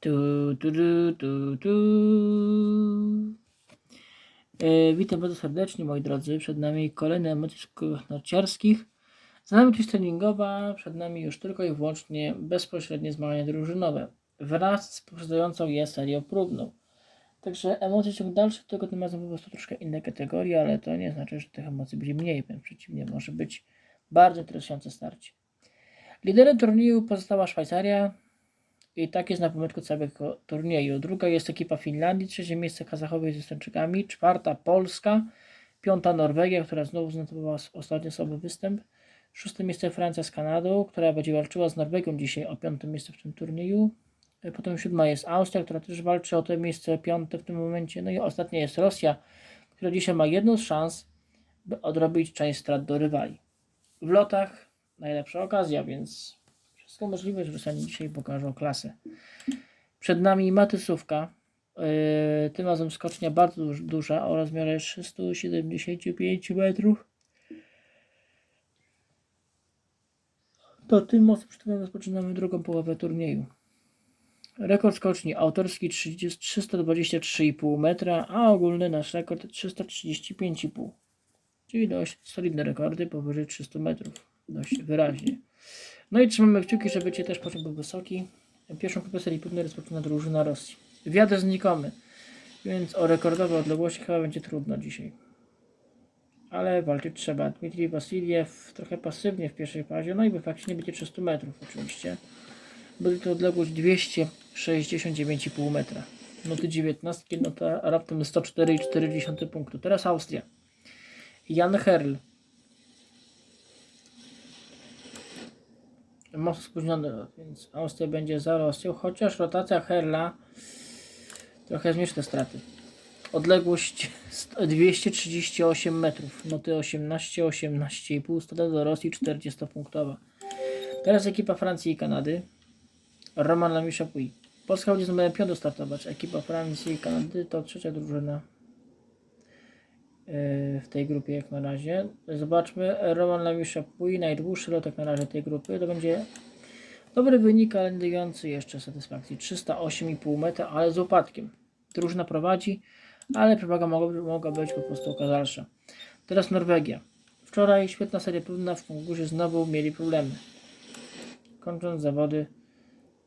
Tu, tu, tu, tu, tu. E, witam bardzo serdecznie, moi drodzy. Przed nami kolejne emocje narciarskich. Za nami część treningowa, przed nami już tylko i wyłącznie bezpośrednie zmagania drużynowe wraz z poprzedzającą je serią próbną. Także emocje ciąg dalszy, tylko tym razem po prostu troszkę inne kategorie, ale to nie znaczy, że tych emocji będzie mniej, wręcz przeciwnie, może być bardzo interesujące starcie. Liderem turnieju pozostała Szwajcaria i tak jest na pomyczku całego turnieju. Druga jest ekipa Finlandii, trzecie miejsce Kazachowie z Estończykami, czwarta Polska, piąta Norwegia, która znowu zanotowała ostatnio słaby występ, szóste miejsce Francja z Kanadą, która będzie walczyła z Norwegią dzisiaj o piąte miejsce w tym turnieju. E, Potem siódma jest Austria, która też walczy o to miejsce piąte w tym momencie. No i ostatnia jest Rosja, która dzisiaj ma jedną z szans, by odrobić część strat do rywali. W lotach najlepsza okazja, więc wszystko możliwe, że Rosjanie dzisiaj pokażą klasę. Przed nami Matysówka, yy, tym razem skocznia bardzo duż, duża o rozmiarze 375 metrów. To tym przytupem rozpoczynamy drugą połowę turnieju. Rekord skoczni autorski 30 323,5 metra, a ogólny nasz rekord 335,5. Czyli dość solidne rekordy powyżej 300 metrów. Dość wyraźnie. No i trzymamy kciuki, żeby Cię też poziom był wysoki. Pierwszą kupę serii próbnej rozpoczyna drużyna Rosji. Wiatr znikomy, więc o rekordowe odległości chyba będzie trudno dzisiaj. Ale walczyć trzeba. Dmitrij Wasiliew trochę pasywnie w pierwszej fazie, no i w fakcie nie będzie 300 metrów oczywiście. Będzie to odległość 269,5 metra. Noty 19, nota raptem 104,4 punktu. Teraz Austria. Jan Herl. Mocno spóźniony więc Austria będzie za Rosją, chociaż rotacja Herla trochę zmniejszy te straty. Odległość st- 238 metrów, noty 18, 18,5, strata do Rosji 40-punktowa. Teraz ekipa Francji i Kanady. Roman Lamisza-Puy. Polska będzie z numerem 5 startować. Ekipa Francji i Kanady to trzecia drużyna w tej grupie jak na razie. Zobaczmy. Roman Lamisza-Puy, najdłuższy lotek na razie tej grupy. To będzie dobry wynik, ale dający jeszcze satysfakcji. 308,5 metra, ale z upadkiem. Drużyna prowadzi, ale przewaga mogła, być po prostu okazalsza. Teraz Norwegia. Wczoraj świetna seria próbna w konkursie znowu mieli problemy. Kończąc zawody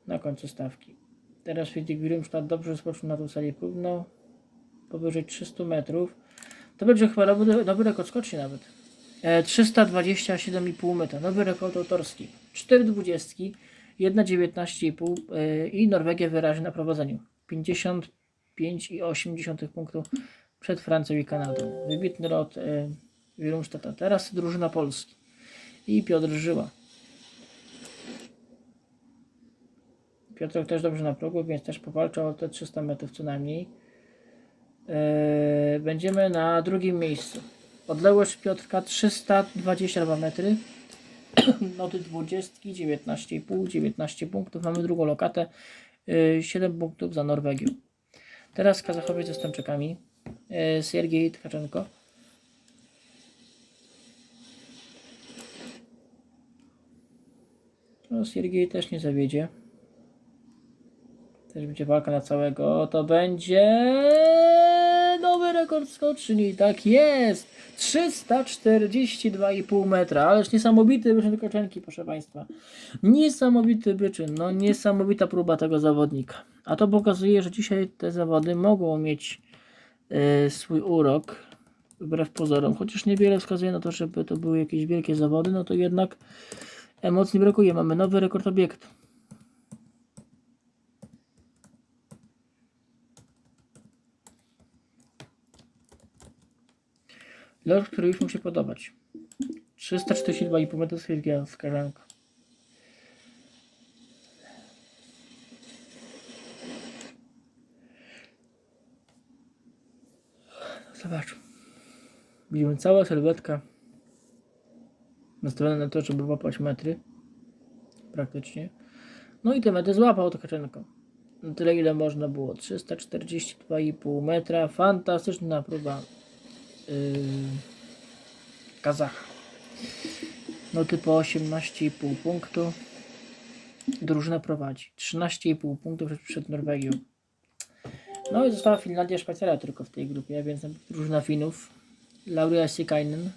na końcu stawki. Teraz Friedrich Wilmstadt dobrze rozpoczął na tą serię próbną. Powyżej 300 metrów. To będzie chyba dobry rekord skoczni nawet. E, 327,5 metra. Nowy rekord autorski. 4 dwudziestki, 1,19,5 e, i Norwegia wyraźnie na prowadzeniu. 55,8 punktów przed Francją i Kanadą. Wybitny lot e, Wilmstadta. Teraz drużyna Polski. I Piotr Żyła. Piotrek też dobrze na progu, więc też powalczał o te 300 metrów co najmniej. Eee, będziemy na drugim miejscu. Odległość Piotrka 322 metry. Noty 20, 19,5, 19 punktów. Mamy drugą lokatę. Eee, 7 punktów za Norwegią. Teraz Kazachowie ze Stączykami. Eee, Siergiej Tkaczenko. No, Siergiej też nie zawiedzie. Też będzie walka na całego. To będzie rekord skoczni. Tak jest! 342,5 metra. Ależ niesamowity wyczyn Koczenki, proszę Państwa. Niesamowity wyczyn. No niesamowita próba tego zawodnika. A to pokazuje, że dzisiaj te zawody mogą mieć e, swój urok. Wbrew pozorom. Chociaż niewiele wskazuje na to, żeby to były jakieś wielkie zawody, no to jednak emocji brakuje. Mamy nowy rekord obiektu. Lot, który już mu się podobać. 342,5 metra Siergia z Karzanko. Zobacz. Widzimy cała sylwetka nastawiona na to, żeby łapać metry. Praktycznie. No i te metry złapał Tkaczenko. Na tyle ile można było. 342,5 metra. Fantastyczna próba Kazacha. Noty po 18,5 punktu. drużyna prowadzi. 13,5 punktów przed, Norwegią. No i została Finlandia, Szwajcaria tylko w tej grupie, więc drużyna Finów. Lauria Sikainen.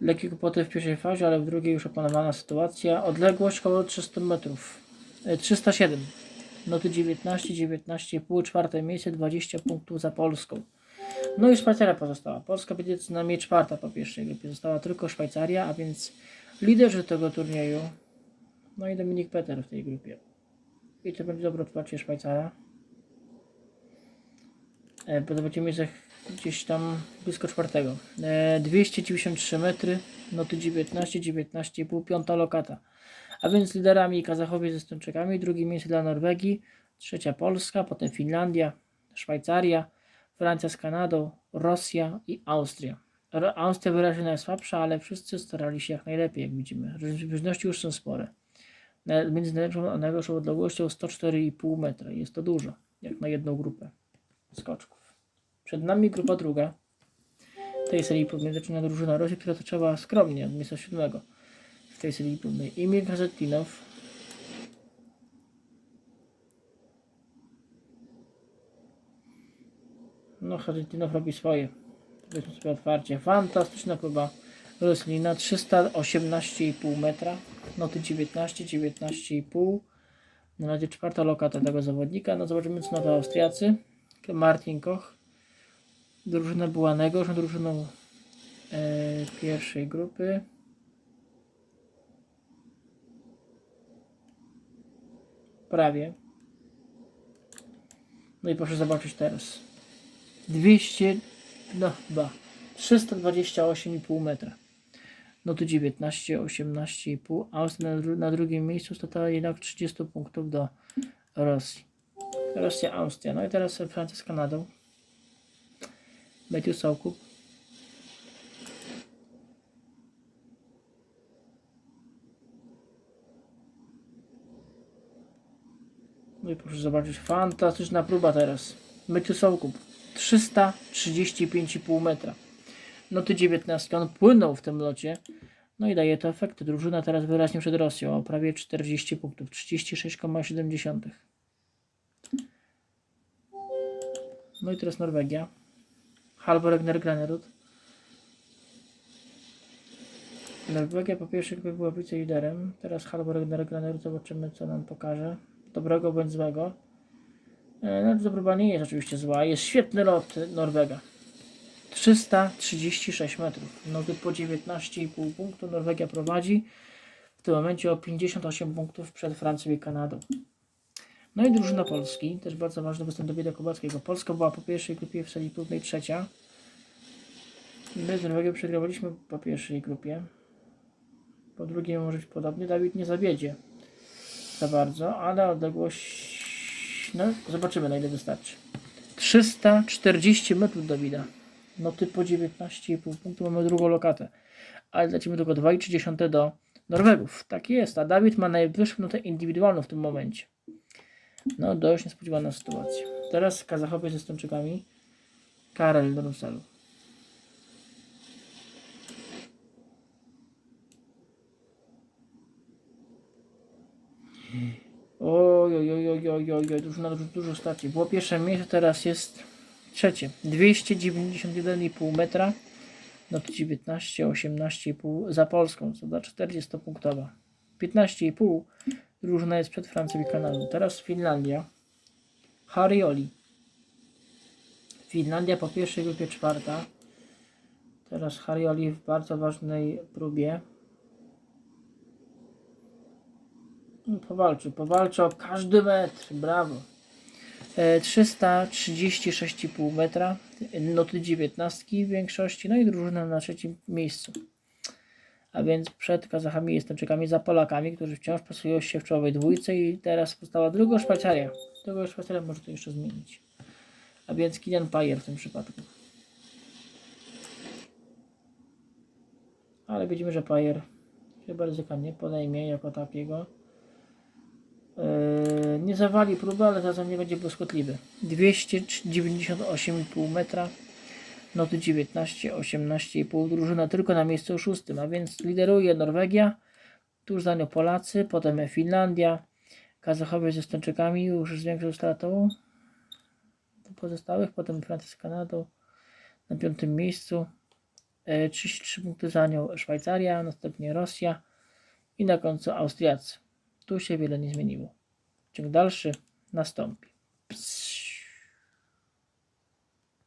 Lekkie kłopoty w pierwszej fazie, ale w drugiej już opanowana sytuacja. Odległość około 300 metrów. E, 307. Noty 19, 19,5, czwarte miejsce, 20 punktów za Polską. No i Szwajcaria pozostała. Polska będzie co najmniej czwarta po pierwszej grupie. Została tylko Szwajcaria, a więc liderzy tego turnieju. No i Dominik Peter w tej grupie. I to będzie dobre odparcie Szwajcara. E, będzie miejsce gdzieś tam blisko czwartego. E, 293 metry, noty 19, 19,5, piąta lokata. A więc liderami Kazachowie ze Estończykami, drugie miejsce dla Norwegii, trzecia Polska, potem Finlandia, Szwajcaria, Francja z Kanadą, Rosja i Austria. Austria wyraźnie najsłabsza, ale wszyscy starali się jak najlepiej, jak widzimy. Różności już są spore. Między najlepszą a najgorszą odległością 104,5 metra. Jest to dużo, jak na jedną grupę skoczków. Przed nami grupa druga tej serii zaczyna drużyna Rosji, która zaczęła skromnie od miejsca siódmego w tej serii próbnej. Emil Kazetinow, No, Harytinow robi swoje. Powiedzmy sobie otwarcie. Fantastyczna próba roślina. 318,5 metra. Noty 19, 19,5. Na razie czwarta lokata tego zawodnika. No zobaczymy co na to Austriacy. Martin Koch. Drużyna była najgorszą drużyną e, pierwszej grupy. Prawie. No i proszę zobaczyć teraz. 200, no chyba 328,5 metra. No to 19, 18,5. Austria na, na drugim miejscu stała jednak 30 punktów do Rosji. Rosja, Austria. No i teraz Francja z Kanadą. Matthew. No i proszę zobaczyć, fantastyczna próba teraz. Matthew Soukup. 335,5 metra. Noty 19. On płynął w tym locie. No i daje to efekty. Drużyna teraz wyraźnie przed Rosją o prawie 40 punktów. 36,7. No i teraz Norwegia. Halvor Granerud. Norwegia po pierwszej grupie była wiceliderem. Teraz Halvor Granerud. Zobaczymy co nam pokaże. Dobrego bądź złego. E, No to próba nie jest oczywiście zła. Jest świetny lot Norwega. 336 metrów. Noty po 19,5 punktu. Norwegia prowadzi w tym momencie o 58 punktów przed Francją i Kanadą. No i drużyna Polski, też bardzo ważny występ Dawida Kubackiego. Polska była po pierwszej grupie w serii próbnej trzecia. My z Norwegią przegrywaliśmy po pierwszej grupie. Po drugiej może być podobnie. Dawid nie zawiedzie za bardzo, ale odległość. No, zobaczymy na ile wystarczy. 340 metrów Dawida. Noty po 19,5 punktu mamy drugą lokatę. Ale lecimy tylko 2,3 do Norwegów. Tak jest, a Dawid ma najwyższą notę indywidualną w tym momencie. No, dość niespodziewana sytuacja. Teraz Kazachowie ze Estończykami. Karel Ruselu. Oj, oj, oj, oj, oj, oj, oj, dużo, dużo, dużo straci. Było pierwsze miejsce, teraz jest trzecie. 291,5 metra. No to 19, 18,5 za Polską, co da 40 punktowa. 15,5 drużyna jest przed Francją i Kanadą. Teraz Finlandia. Harioli. Finlandia po pierwszej grupie czwarta. Teraz Harioli w bardzo ważnej próbie. No, Powalczy, powalczy o każdy metr. Brawo. E, 336,5 metra. Noty 19 w większości. No i drużyna na trzecim miejscu. A więc przed Kazachami i Estończykami za Polakami, którzy wciąż pasują się w czołowej dwójce i teraz została druga Szwajcaria. Druga Szwajcaria może to jeszcze zmienić. A więc Kilian Pajer w tym przypadku. Ale widzimy, że Pajer chyba ryzyka nie podejmie jako takiego. Yy, nie zawali próby, ale zarazem nie będzie błyskotliwy. 298,5 metra. Noty 19, 18,5 drużyna tylko na miejscu szóstym, a więc lideruje Norwegia, tuż za nią Polacy, potem Finlandia, Kazachowie ze Estończykami już zwiększył stratą pozostałych, potem Francja z Kanadą na piątym miejscu, e, 33 punkty za nią Szwajcaria, następnie Rosja i na końcu Austriacy. Tu się wiele nie zmieniło. Ciąg dalszy nastąpi. Ps.